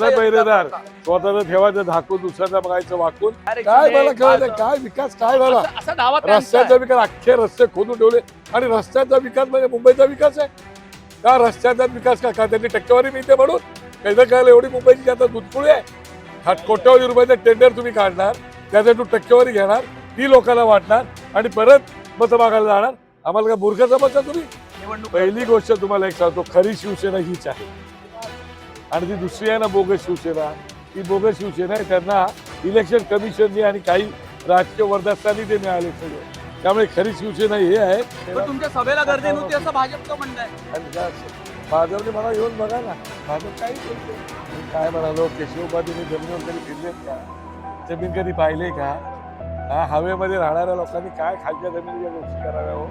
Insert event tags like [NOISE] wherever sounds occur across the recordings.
कसलं पहिरेदार स्वतःच ठेवायचं झाकून दुसऱ्याचा बघायचं वाकून. काय मला माझं- काय विकास काय झाला असं- त्यांचा रस्त्याचा. विकास? अख्खे रस्ते खोदून ठेवले. आणि रस्त्याचा विकास म्हणजे मुंबईचा विकास आहे. का रस्त्याचा विकास का? त्यांनी टक्केवारी मिळते म्हणून? कैसे काय एवढी मुंबईची आता दुधपुळी आहे. हा कोट्यावधी रुपयाचं टेंडर तुम्ही काढणार त्यासाठी तू टक्केवारी घेणार ती लोकांना वाटणार आणि परत मतं मागायला जाणार. आम्हाला काय मूर्ख समजता तुम्ही? पहिली गोष्ट तुम्हाला एक सांगतो खरी शिवसेना हीच आहे. आणि ती दुसरी आहे ना बोगस शिवसेना. ती बोगस शिवसेना आहे त्यांना इलेक्शन कमिशनने आणि काही राजकीय वर्धस्तांनी ते मिळाले सगळे. त्यामुळे खरी शिवसेना हे आहे. पण तुमच्या सभेला गर्दी नव्हती असं भाजपचं म्हणणं आहे. भाजपने मला येऊन बघा ना. भाजप काही बोलते मी काय म्हणालो केशव उपाध्याय जमिनीवर कधी फिरलेत का? जमीन कधी पाहिले का? हा हवेमध्ये राहणाऱ्या लोकांनी काय खालच्या जमिनीच्या गोष्टी कराव्या हो?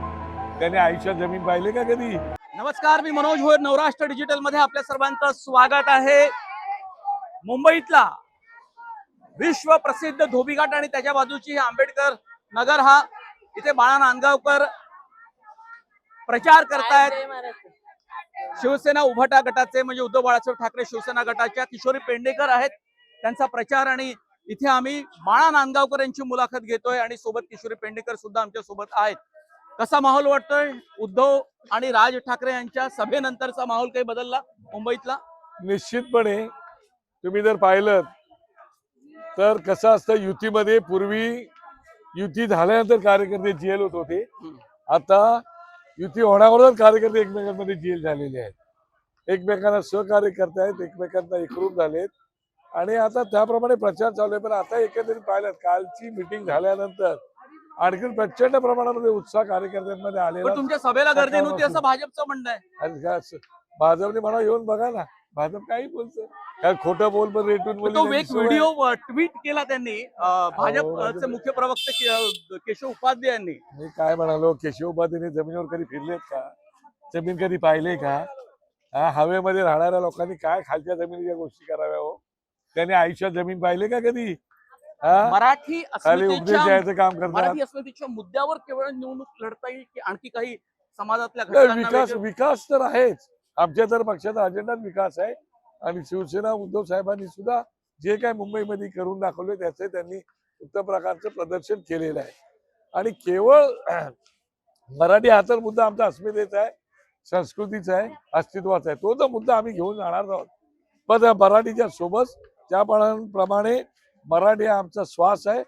त्याने आयुष्यात जमीन पाहिले का कधी? नमस्कार मी मनोज होय नवराष्ट्र डिजिटलमध्ये आपल्या सर्वांचं स्वागत आहे. मुंबईतला विश्व प्रसिद्ध धोबीघाट आणि त्याच्या बाजूची आंबेडकर नगर हा इथे बाळा नांदगावकर प्रचार करतायत. शिवसेना उभाटा गटाचे म्हणजे उद्धव बाळासाहेब ठाकरे शिवसेना गटाच्या किशोरी पेंडेकर आहेत. त्यांचा प्रचार आणि इथे आम्ही बाळा नांदगावकर यांची मुलाखत घेतोय आणि सोबत किशोरी पेंडेकर सुद्धा आमच्यासोबत आहेत. कसा माहोल वाटतोय? उद्धव आणि राज ठाकरे यांच्या सभेनंतरचा माहोल काही बदलला मुंबईतला? निश्चितपणे. तुम्ही जर पाहिलं तर कसं असतं युतीमध्ये पूर्वी युती झाल्यानंतर कार्यकर्ते जेल होत होते. आता युती होण्यावरच कार्यकर्ते एकमेकांमध्ये जेल झालेले आहेत. एकमेकांना सहकार्य करतायत एकमेकांना एकरूप झालेत. आणि आता त्याप्रमाणे प्रचार चालू आहे पण आता एकंदरीत पाहिलं कालची मिटिंग झाल्यानंतर आणखी प्रचंड प्रमाणामध्ये उत्साह कार्यकर्त्यांमध्ये आलेला पण तुमच्या सभेला गर्दी नव्हती असं भाजपचं म्हणणं आहे. आणि काय असं, भाजपने मला येऊन बघा ना. भाजप काही बोलतं. काय खोटं बोल पण रेटून पण तो एक सवय. व्हिडिओ ट्विट केला त्यांनी अं, भाजपचे भाजप- मुख्य प्रवक्ते के- केशव उपाध्ये यांनी. मी काय म्हणालो केशव उपाध्यायने जमिनीवर कधी फिरलेत का? जमीन कधी पाहिले का? हा हवेमध्ये राहणाऱ्या लोकांनी काय खालच्या जमिनीच्या गोष्टी कराव्या हो? त्यांनी आयुष्यात जमीन पाहिले का कधी? हा मराठी अस्मितेच्या काम मराठी अस्मितेच्या मुद्द्यावर केवळ निवडणूक लढता येईल की आणखी काही समाजातल्या विकास विकास तर आहेच. आमच्या तर पक्षाचा अजेंडाच विकास आहे. आणि शिवसेना उद्धव साहेबांनी सुद्धा जे काय मुंबईमध्ये करून दाखवले त्याचे त्यांनी उत्तम प्रकारचं प्रदर्शन केलेलं आहे. आणि केवळ [CLEARS THROAT] मराठी हा तर मुद्दा आमचा अस्मितेचा आहे संस्कृतीचा आहे अस्तित्वाचा आहे. तो तर मुद्दा आम्ही घेऊन जाणार आहोत. पण मराठीच्या सोबत त्याप्रमाणे मराठी हा आमचा श्वास आहे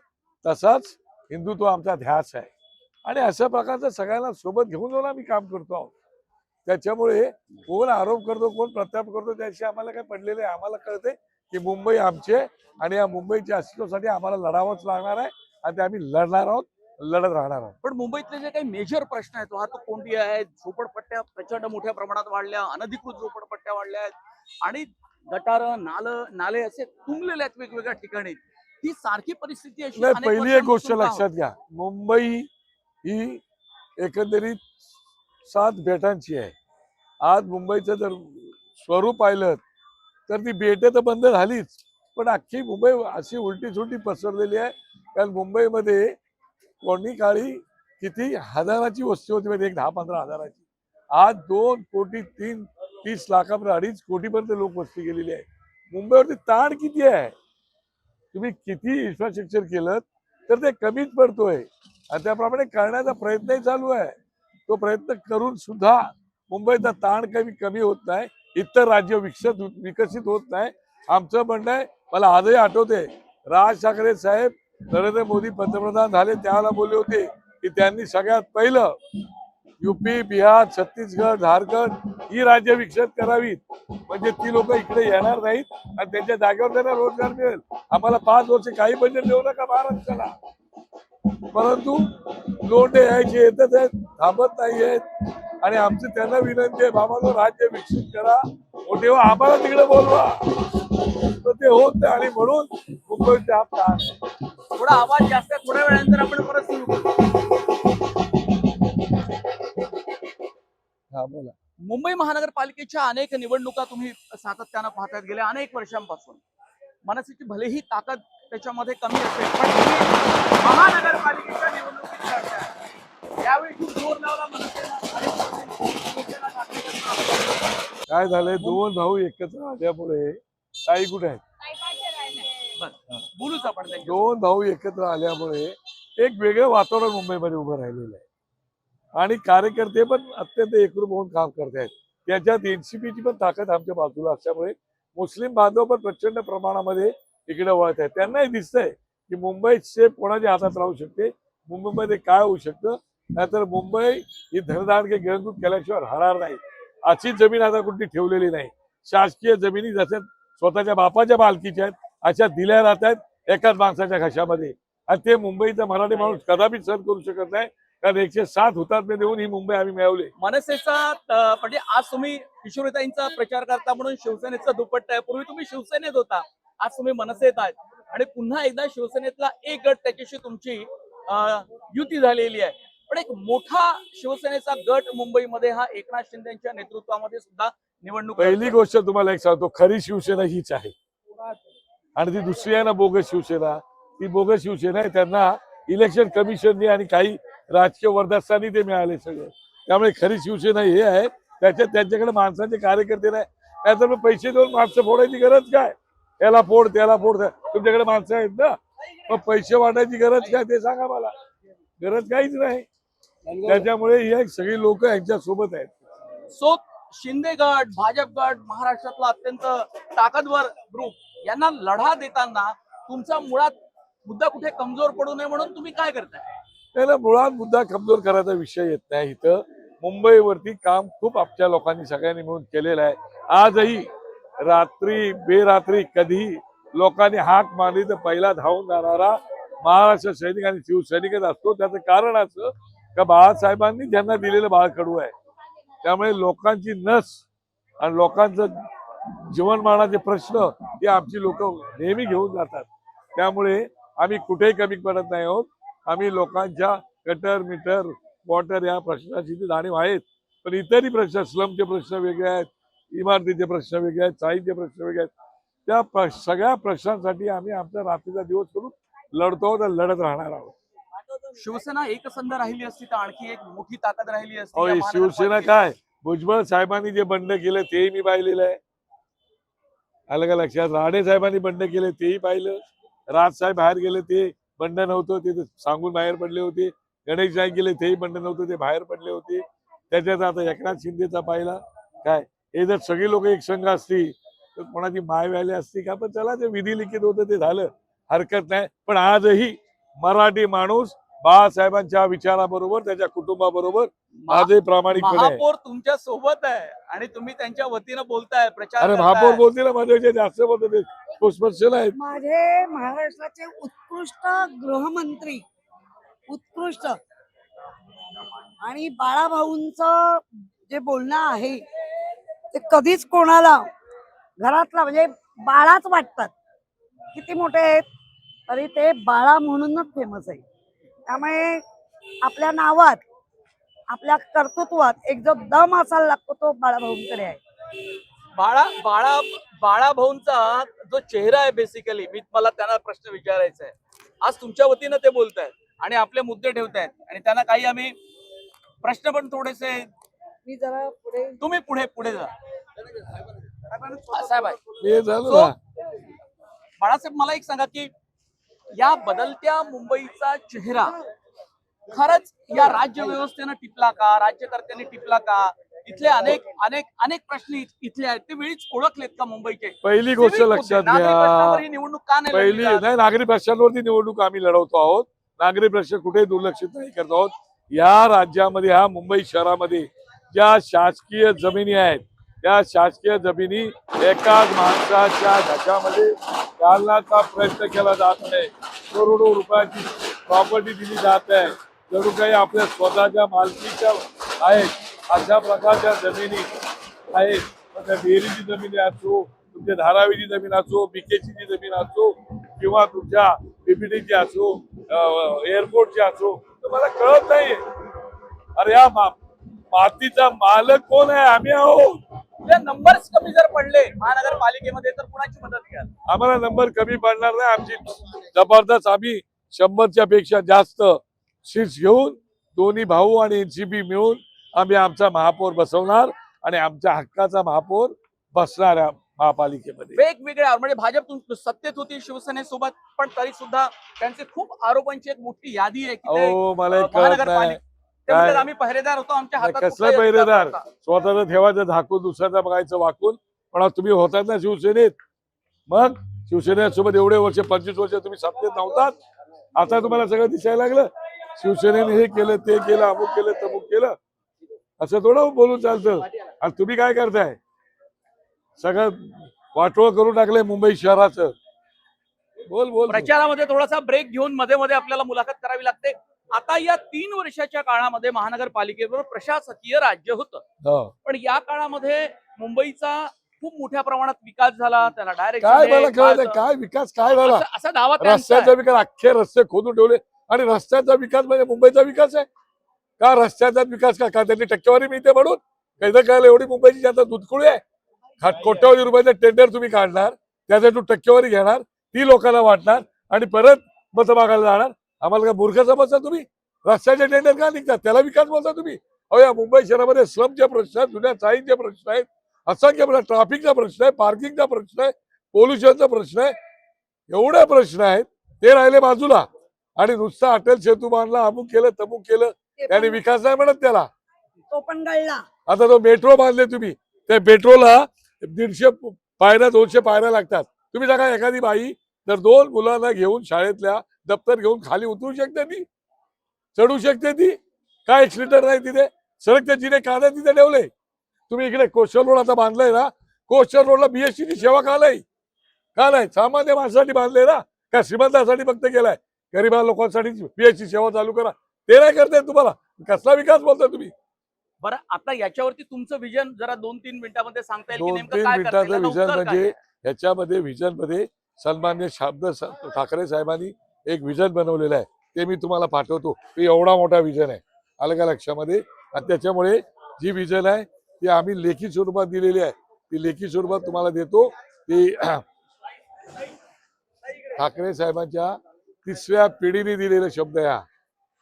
तसाच हिंदुत्व आमचा ध्यास आहे. आणि अशा प्रकारचं सगळ्यांना सोबत घेऊन जाऊन आम्ही काम करतो आहोत. त्याच्यामुळे कोण आरोप करतो कोण प्रत्याप करतो त्याशी आम्हाला काय पडलेलं आहे आम्हाला कळते की मुंबई आमचे आणि या मुंबईच्या अस्तित्वासाठी आम्हाला लढावंच लागणार आहे आणि ते आम्ही लढणार आहोत लढत राहणार आहोत. पण मुंबईतले जे काही मेजर प्रश्न आहेत वाहतूक कोंडी आहे झोपडपट्ट्या प्रचंड मोठ्या प्रमाणात वाढल्या अनधिकृत झोपडपट्ट्या वाढल्या आहेत. आणि गटार नाल नाले असे तुंबलेले आहेत वेगवेगळ्या ठिकाणी. ही सारखी परिस्थिती अशी नाही पहिली एक गोष्ट लक्षात घ्या. मुंबई ही एकंदरीत सात बेटांची आहे. आज मुंबईचं जर स्वरूप पाहिलं तर ती बेटे तर बंद झालीच. पण अख्खी मुंबई अशी उलटी सुलटी पसरलेली आहे. कारण मुंबईमध्ये कोणी काळी किती हजाराची वस्ती होती म्हणजे एक दहा पंधरा हजाराची. आज दोन कोटी तीन तीस लाखापर्यंत अडीच कोटीपर्यंत लोक वस्ती गेलेली आहे. मुंबईवरती ताण किती आहे? तुम्ही किती इन्फ्रास्ट्रक्चर केलं तर ते कमीच पडतोय. आणि त्याप्रमाणे करण्याचा प्रयत्नही चालू आहे. तो प्रयत्न करून सुद्धा मुंबईचा ताण कमी कमी होत नाही. इतर राज्य विकसित विकसित होत नाही. आमचं म्हणणं आहे मला आजही आठवते राज ठाकरे साहेब नरेंद्र मोदी पंतप्रधान झाले त्यावेळेला बोलले होते की त्यांनी सगळ्यात पहिलं युपी बिहार छत्तीसगड झारखंड ही राज्य विकसित करावीत. म्हणजे ती लोक इकडे येणार नाहीत आणि त्यांच्या जागेवर त्यांना रोजगार मिळेल. आम्हाला पाच वर्ष काही बजेट देऊ नका महाराष्ट्राला. परंतु लोंढे यायचे येतच आहेत थांबत नाही आहेत. आणि आमची त्यांना विनंती आहे बाबा राज्य विकसित करा. मोठे तेव्हा आम्हाला तिकडे बोलवा. तर ते होत नाही आणि म्हणून मुंबईचे हा ताण थोडा आवाज जास्त थोड्या वेळानंतर आपण परत सुरू करू. हा बोला मुंबई महानगरपालिकेच्या अनेक निवडणुका तुम्ही सातत्यानं पाहतात गेल्या अनेक वर्षांपासून मनसेची भलेही ताकद त्याच्यामध्ये कमी असेल पण महानगरपालिकेच्या निवडणुकीत लढताय. यावेळी खूप जोर लावला मनसेनं आणि शिवसेना ठाकरे यांना. काय झालंय दोन भाऊ एकत्र आल्यामुळे ताई कुठे आहेत. बोलूच आपण. दोन भाऊ एकत्र आल्यामुळे एक वेगळं वातावरण मुंबईमध्ये उभं राहिलेलं आहे आणि कार्यकर्ते पण अत्यंत एकरूप होऊन काम करत आहेत. त्याच्यात एनसीपीची पण ताकद आमच्या बाजूला असल्यामुळे मुस्लिम बांधव पण प्रचंड प्रमाणामध्ये इकडे वळत आहेत. त्यांनाही दिसतंय की मुंबई सेफ कोणाच्या हातात राहू शकते? मुंबईमध्ये काय होऊ शकतं? नाहीतर मुंबई ही धनदानके गिळंकृत केल्याशिवाय राहणार नाही. अशी जमीन आता कुठली ठेवलेली नाही. शासकीय जमिनी जशा स्वतःच्या बापाच्या मालकीच्या आहेत अशा दिल्या जात आहेत एकाच माणसाच्या घशामध्ये. आणि ते मुंबईचा मराठी माणूस कदापि सहन करू शकत नाही. कारण एकशे सात हुतात्मे देऊन ही मुंबई आम्ही मिळवली. मनसेचा म्हणजे आज तुम्ही किशोरीताईंचा प्रचार करता म्हणून शिवसेनेचा दुपट्टा आहे. पूर्वी तुम्ही शिवसेनेत होता. आज तुम्ही मनसेत आहेत. आणि पुन्हा एकदा शिवसेनेतला एक गट त्याच्याशी तुमची युती झालेली आहे. पण एक मोठा शिवसेनेचा गट मुंबईमध्ये हा एकनाथ शिंदेच्या नेतृत्वामध्ये सुद्धा निवडणूक पहिली. गोष्ट तुम्हाला एक सांगतो खरी शिवसेना हीच आहे. आणि ती दुसरी आहे ना बोगस शिवसेना. ती बोगस शिवसेना आहे. त्यांना इलेक्शन कमिशननी आणि काही राजकीय वर्धास्थानी ते मिळाले सगळे. त्यामुळे खरी शिवसेना हे आहे. त्याच्यात त्यांच्याकडे माणसांचे कार्यकर्ते नाही. नाहीतर मग पैसे देऊन माणसं फोडायची गरज काय? याला फोड त्याला फोड. तुमच्याकडे माणसं आहेत ना? मग पैसे वाटायची गरज काय? ते सांगा मला. गरज काहीच नाही. त्याच्यामुळे ही सगळी लोक यांच्या सोबत आहेत. सो शिंदे गट भाजप गट महाराष्ट्रातला अत्यंत ताकदवर ग्रुप यांना लढा देताना तुमचा मुळात मुद्दा कुठे कमजोर पडू नये म्हणून तुम्ही काय करताय? त्याला मुळात मुद्दा कमजोर करायचा विषय येत नाही. इथं मुंबईवरती काम खूप आमच्या लोकांनी सगळ्यांनी मिळून केलेलं आहे. आजही रात्री बेरात्री कधी लोकांनी हाक मारली तर पहिला धावून जाणारा महाराष्ट्र सैनिक आणि शिवसैनिकच असतो. त्याचं कारण असं का बाळासाहेबांनी ज्यांना दिलेलं बाळकडू आहे. त्यामुळे लोकांची नस आणि लोकांचं जीवनमानाचे प्रश्न हे आमची लोक नेहमी घेऊन जातात. त्यामुळे आम्ही कुठेही कमी पडत नाही आहोत. आम्ही लोकांच्या कटर मीटर वॉटर या प्रश्नाची ती जाणीव आहेत. पण इतरही प्रश्न स्लमचे प्रश्न वेगळे आहेत इमारतीचे प्रश्न वेगळे आहेत चाळीचे प्रश्न वेगळे आहेत. त्या प्र- सगळ्या प्रश्नांसाठी आम्ही आमचा रात्रीचा दिवस करून लढतो आणि लढत राहणार आहोत. शिवसेना एकसंध राहिली असती तर आणखी एक मोठी ताकद राहिली असती शिवसेना. काय? भुजबळ साहेबांनी जे बंड केलं तेही मी पाहिलेलं आहे. आलं का लक्षात? राणे साहेबांनी बंड केले तेही पाहिलं. राज साहेब बाहेर गेले ते बंड नव्हतं ते तर सांगून बाहेर पडले होते. गणेश जाय गेले तेही बंड नव्हतं ते बाहेर पडले होते. त्याच्यात आता एकनाथ शिंदेचा पाहिला. काय? हे जर सगळी लोक एक संघ असती तर कोणाची माय व्हायला असती का? पण चला ते विधी लिखित होतं ते झालं. हरकत नाही. पण आजही मराठी माणूस बाळासाहेबांच्या विचाराबरोबर त्याच्या कुटुंबाबरोबर आजही प्रामाणिकपणे. महापौर तुमच्यासोबत आहे आणि तुम्ही त्यांच्या वतीनं बोलताय प्रचार अरे करताय. महापौर बोलते ना माझ्या जास्त बोलतो ते स्पोक्सपर्सन आहेत माझे महाराष्ट्राचे उत्कृष्ट गृहमंत्री उत्कृष्ट. आणि बाळाभाऊंचं जे बोलणं आहे ते कधीच कोणाला घरातला म्हणजे बाळाच वाटतात. किती मोठे आहेत तरी ते बाळा म्हणूनच फेमस आहे. त्यामुळे आपल्या नावात आपल्या कर्तृत्वात एक जो दम असायला लागतो तो बाळाभाऊंकडे आहे. बाळा बाळा बाळा भाऊंचा जो चेहरा आहे बेसिकली मी मला त्यांना प्रश्न विचारायचा आहे. आज तुमच्या वतीनं ते बोलतायत आणि आपले मुद्दे ठेवतायत आणि त्यांना काही आम्ही प्रश्न पण थोडेसे मी जरा पुढे तुम्ही पुढे पुढे जा. साहेब बाळासाहेब मला एक सांगा की या बदलत्या मुंबईचा चेहरा खरंच या राज्य व्यवस्थेनं टिपला का? राज्यकर्त्यांनी टिपला का? इथले अनेक अनेक अनेक प्रश्न इथले आहेत. ते वेळीच ओळखलेत का मुंबईचे? पहिली गोष्ट लक्षात घ्या. निवडणूक का नाही पहिली? नाही नागरी प्रश्नांवरती निवडणूक आम्ही लढवतो आहोत. नागरी प्रश्न कुठेही दुर्लक्षित नाही करत आहोत. या राज्यामध्ये ह्या मुंबई शहरामध्ये ज्या शासकीय जमिनी आहेत त्या शासकीय जमिनी एकाच माणसाच्या घशामध्ये घालण्याचा प्रयत्न केला जात आहे करोडो रुपयाची प्रॉपर्टी दिली जात आहे. जणू काही आपल्या स्वतःच्या मालकीच्या आहेत. अशा प्रकारच्या जमिनी आहेत. मग त्या डेअरीची जमिनी असो तुमच्या धारावीची जमीन असो बीकेची जी जमीन असो किंवा तुमच्या पीपीटीची असो एअरपोर्टची असो तर मला कळत नाही अरे या मा- मातीचा मालक कोण आहे? आम्ही आहोत. नंबर्स कमी जर पडले महानगरपालिकेमध्ये तर कुणाची मदत घ्याल? आम्हाला नंबर कमी पडणार नाही. आमची जबरदस्त आम्ही शंभरच्या पेक्षा जास्त सीट्स घेऊन दोन्ही भाऊ आणि एनसीपी मिळून आम्ही आमचा महापौर बसवणार आणि आमच्या हक्काचा महापौर बसणार महापालिकेमध्ये. वेगवेगळ्या म्हणजे भाजप सत्तेत होती शिवसेनेसोबत पण तरी सुद्धा त्यांचे खूप आरोपांची एक मोठी यादी आहे मला ते म्हणतात? आम्ही पहिरेदार होतो आमच्या हातात कसला कुठलाही अधिकार पहिरेदार? नव्हता. स्वतःच ठेवायचं झाकून दुसऱ्याचा बघायचं वाकून पण आता तुम्ही होतात ना शिवसेनेत. मग शिवसेनेसोबत एवढे वर्ष पंचवीस वर्ष तुम्ही सत्तेत नव्हतात. आता तुम्हाला सगळं दिसायला लागलं. शिवसेनेने हे केलं ते केलं अमुक केलं तमुक केलं. असं थोडं बोलून चालतं. आणि तुम्ही काय करताय? सगळं वाटोळ करून टाकलंय मुंबई शहराचं. बोल बोल. प्रचारामध्ये थोडासा ब्रेक घेऊन मध्ये मध्ये आपल्याला मुलाखत करावी लागते. आता या तीन वर्षाच्या काळामध्ये महानगरपालिकेबरोबर प्रशासकीय राज्य होतं. हो. पण या काळामध्ये मुंबईचा खूप मोठ्या प्रमाणात विकास झाला त्याला काय डायरेक्ट काय विकास काय झाला? असा दावा त्यांचा रस्त्याचा. विकास अख्खे रस्ते खोदून ठेवले. आणि रस्त्याचा विकास म्हणजे मुंबईचा विकास आहे? का रस्त्याचा विकास का? का त्यांनी टक्केवारी मिळते म्हणून? काही कळलं एवढी मुंबईची जनता दुधकुळी आहे. कोट्यावधी रुपयाचं टेंडर तुम्ही काढणार त्याच्यातून टक्केवारी घेणार ती लोकांना वाटणार आणि परत मतं मागायला जाणार. आम्हाला काय मूर्ख समजता तुम्ही? रस्त्याचे टेंडर का निघतात? त्याला विकास बोलता तुम्ही. अहो या मुंबई शहरामध्ये स्लमचे प्रश्न आहेत जुन्या चाळींचे प्रश्न आहेत असंख्य प्रश्न ट्रॅफिकचा प्रश्न आहे पार्किंगचा प्रश्न आहे पोल्युशनचा प्रश्न आहे. एवढे प्रश्न आहेत ते राहिले बाजूला. आणि नुसतं अटल सेतू बांधला अमुक केलं तमुक केलं त्याने विकास नाही म्हणत त्याला. तो पण कळला आता तो मेट्रो बांधले तुम्ही. त्या मेट्रोला दीडशे पायऱ्या दोनशे पायऱ्या लागतात. तुम्ही सांगा एखादी बाई जर दोन मुलांना घेऊन शाळेतल्या दप्तर घेऊन खाली उतरू शकते ती? चढू शकते ती? काय एक्सिलेटर नाही तिथे? सरकते जिने कांदा तिथे ठेवले. तुम्ही इकडे कोस्टल रोड आता बांधलाय ना? कोस्टल रोडला बीएससी ची सेवा का नाही? का नाही? सामान्य माणसासाठी बांधले ना? का श्रीमंतासाठी फक्त केलाय? गरीबा लोकांसाठी बीएससी सेवा चालू करा. ते नाही करताय तुम्हाला. कसला विकास बोलताय तुम्ही? बरं आता याच्यावरती तुमचं विजन जरा दोन तीन मिनिटामध्ये सांगता येईल की दोन तीन करता मिनिटाचं? विजन म्हणजे? ह्याच्यामध्ये विजनमध्ये सन्मान्य शब्द ठाकरे साहेबांनी एक विजन बनवलेलं आहे. ते मी तुम्हाला पाठवतो. ते एवढा मोठा विजन आहे. आलं का लक्षामध्ये? आणि त्याच्यामुळे जी विजन आहे ती आम्ही लेखी स्वरूपात दिलेली आहे. ती लेखी स्वरूपात तुम्हाला देतो. ती [CLEARS THROAT] ठाकरे साहेबांच्या तिसऱ्या पिढीने दिलेले शब्द आहे हा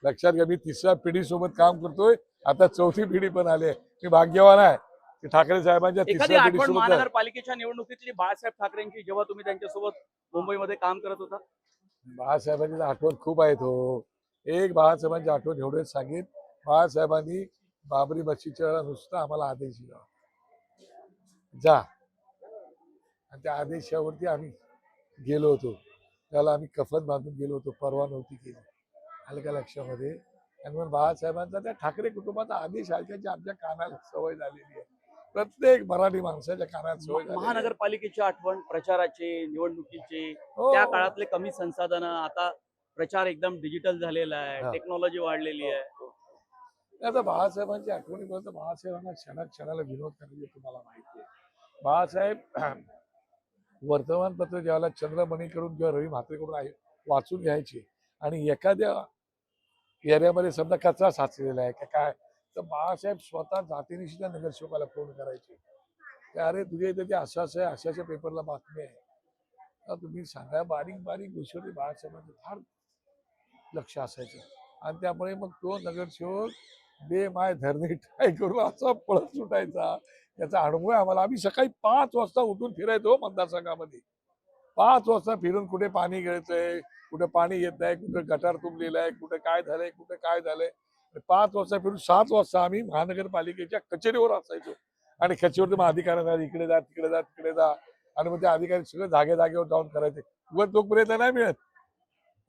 लक्षात घ्या मी तिसऱ्या पिढीसोबत काम करतोय. आता चौथी पिढी पण आली आहे. मी भाग्यवान आहे. की ठाकरे साहेबांच्या एखादी तिसऱ्या आठवण पिढीसोबत आहे. महानगरपालिकेच्या निवडणुकीतली बाळासाहेब ठाकरेंची जेव्हा तुम्ही त्यांच्यासोबत मुंबईमध्ये काम करत होता? बाळासाहेबांची तर आठवण खूप आहेत हो. एक बाळासाहेबांची आठवण एवढेच सांगेन. बाळासाहेबांनी बाबरी वेळेला नुसतं आम्हाला आदेश दिला जा. आणि त्या आदेशावरती आम्ही गेलो होतो. त्याला आम्ही कफन बांधून गेलो होतो. परवा नव्हती केली. आलं का लक्षामध्ये. आणि मग बाळासाहेबांचा त्या ठाकरे कुटुंबाचा आदेश ऐकायची आमच्या कानाला सवय झालेली आहे. प्रत्येक मराठी माणसाच्या कानात आहे. महानगरपालिकेची आठवण प्रचाराची निवडणुकीची हो. त्या काळातले कमी संसाधनं आता प्रचार एकदम डिजिटल झालेला आहे हा. टेक्नॉलॉजी वाढलेली आहे आता बाळासाहेबांची आठवणी बोलतो बाळासाहेबांना क्षणा क्षणाला विनोद करायचे तुम्हाला माहिती आहे बाळासाहेब [CLEARS THROAT] वर्तमानपत्र ज्यावेळेला चंद्रमणीकडून किंवा रवी म्हात्रेकडून आहे वाचून घ्यायचे आणि एखाद्या एरियामध्ये समजा कचरा साचलेला आहे का काय तर बाळासाहेब स्वतः जातीनिशी त्या नगरसेवकाला फोन करायचे. की अरे तुझ्या इथे ते असं असं आहे अशाच्या पेपरला बातमी आहे. तर तुम्ही सांगा बारीक बारीक गोष्टी बाळासाहेबांचं फार लक्ष असायचं. आणि त्यामुळे मग तो नगरसेवक बे माय धरणे ट्राय करू असा पळत सुटायचा. याचा अनुभव आहे आम्हाला. आम्ही सकाळी पाच वाजता उठून फिरायचो मतदारसंघामध्ये. पाच वाजता फिरून कुठे पाणी गळतंय कुठे पाणी येत आहे कुठे गटार तुंबलेलं आहे कुठे काय झालंय कुठे काय झालंय. पाच वाजता फिरून सात वाजता आम्ही महानगरपालिकेच्या कचेरीवर असायचो. आणि कचेरीवर मग अधिकाऱ्यांना इकडे जा तिकडे जा तिकडे जा. आणि मग ते अधिकारी सगळे जागे जागेवर जाऊन करायचे. उगाच तोपर्यंत नाही मिळत.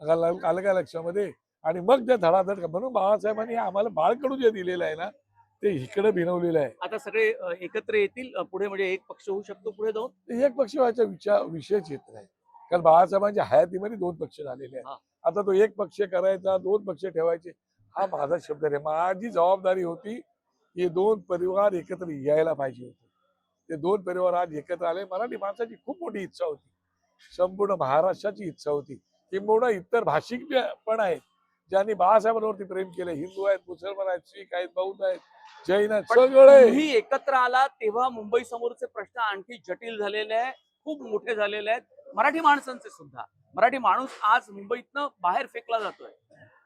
आलं आलं का लक्षामध्ये? आणि मग ते धडाधड म्हणून बाळासाहेबांनी आम्हाला बाळकडू जे दिलेलं आहे ना ते इकडे भिनवलेलं आहे. आता सगळे एकत्र येतील पुढे म्हणजे एक पक्ष होऊ शकतो पुढे जाऊन? एक पक्ष व्हायचा विचार विषयच येत नाही. कारण बाळासाहेबांच्या हयातीमध्ये दोन पक्ष झालेले. आहेत. आता तो एक पक्ष करायचा दोन पक्ष ठेवायचे. हा माझा शब्द आहे माझी जबाबदारी होती की दोन परिवार एकत्र यायला पाहिजे होते. ते दोन परिवार आज एकत्र आले. मराठी माणसाची खूप मोठी इच्छा होती. संपूर्ण महाराष्ट्राची इच्छा होती. किंबहुना इतर भाषिक पण आहेत ज्यांनी बाळासाहेबांवरती प्रेम केलं. हिंदू आहेत मुसलमान आहेत शीख आहेत बौद्ध आहेत जैन आहेत सगळे. तुम्ही एकत्र आला तेव्हा मुंबई समोरचे प्रश्न आणखी जटिल झालेले आहे खूप मोठे झालेले आहेत. मराठी माणसांचे सुद्धा. मराठी माणूस आज मुंबईतनं बाहेर फेकला जातोय.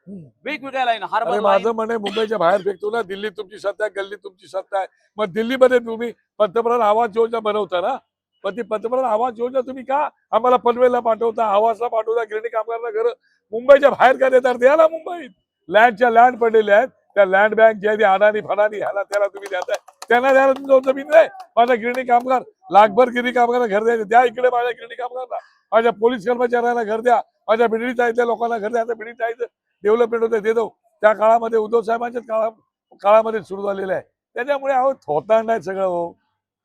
वेगवेगळ्या लाईन अरे माझं म्हणे मुंबईच्या बाहेर फेकतो ना दिल्ली तुमची सत्ता आहे गल्ली तुमची सत्ता आहे. मग दिल्लीमध्ये तुम्ही पंतप्रधान आवास योजना बनवता ना? पण ती पंतप्रधान आवास योजना तुम्ही का आम्हाला पनवेलला पाठवता आवासला पाठवता गिरणी कामगारांना घर? मुंबईच्या बाहेर का देतात? द्या ना मुंबईत. लँडच्या लँड पडलेल्या आहेत. त्या लँड बँक जे आहे अडाणी फडाणी ह्याला त्याला तुम्ही देताय. त्यांना द्यायला तुमचं जमीन नाही माझ्या गिरणी कामगार लाखभर गिरणी कामगारांना घर द्यायचे. द्या इकडे माझ्या गिरणी कामगारांना. माझ्या पोलीस कर्मचाऱ्यांना घर द्या. माझ्या बिडडी चाळीतल्या लोकांना घर द्या. आता बिडडी चाळीचं डेव्हलपमेंट होते देतो त्या काळामध्ये उद्धव साहेबांच्या काळा काळामध्ये सुरू झालेलं आहे. त्याच्यामुळे अहो थोतांड आहे सगळं हो.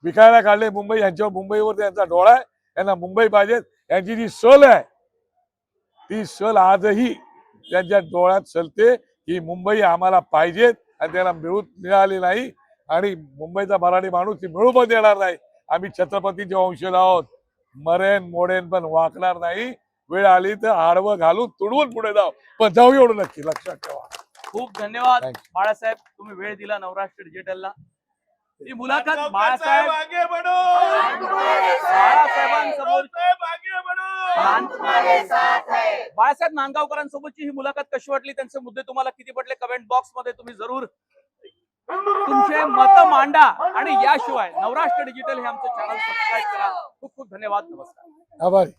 विकायला काढले मुंबई यांच्यावर मुंबईवर त्यांचा डोळा आहे. यांना मुंबई पाहिजे यांची जी सल आहे ती सल आजही त्यांच्या डोळ्यात चलते की मुंबई आम्हाला पाहिजेत आणि त्याला मिळू मिळाली नाही. आणि मुंबईचा मराठी माणूस ती मिळू पण देणार नाही. आम्ही छत्रपतीचे वंशज आहोत मरेन मोडेन पण वाकणार नाही. वेळ आली तर आडवं घालून तुडवून पुढे जाऊ पण जाऊ एवढं नक्की लक्षात ठेवा. खूप धन्यवाद. Thank. बाळासाहेब तुम्ही वेळ दिला नवराष्ट्र डिजिटलला ही मुलाखत बाळासाहेब आगे बढ़ो बाळासाहेबांसमोर साहेब आगे बढ़ो. नान- बाळासाहेब नांदगावकरांसोबतची ही मुलाखत कशी वाटली? त्यांचे मुद्दे तुम्हाला किती पडले? कमेंट बॉक्समध्ये तुम्ही जरूर तुमचे मत मांडा आणि याशिवाय नवराष्ट्र डिजिटल हे आमचं चॅनल सबस्क्राईब करा. खूप खूप धन्यवाद. नमस्कार. आभारी.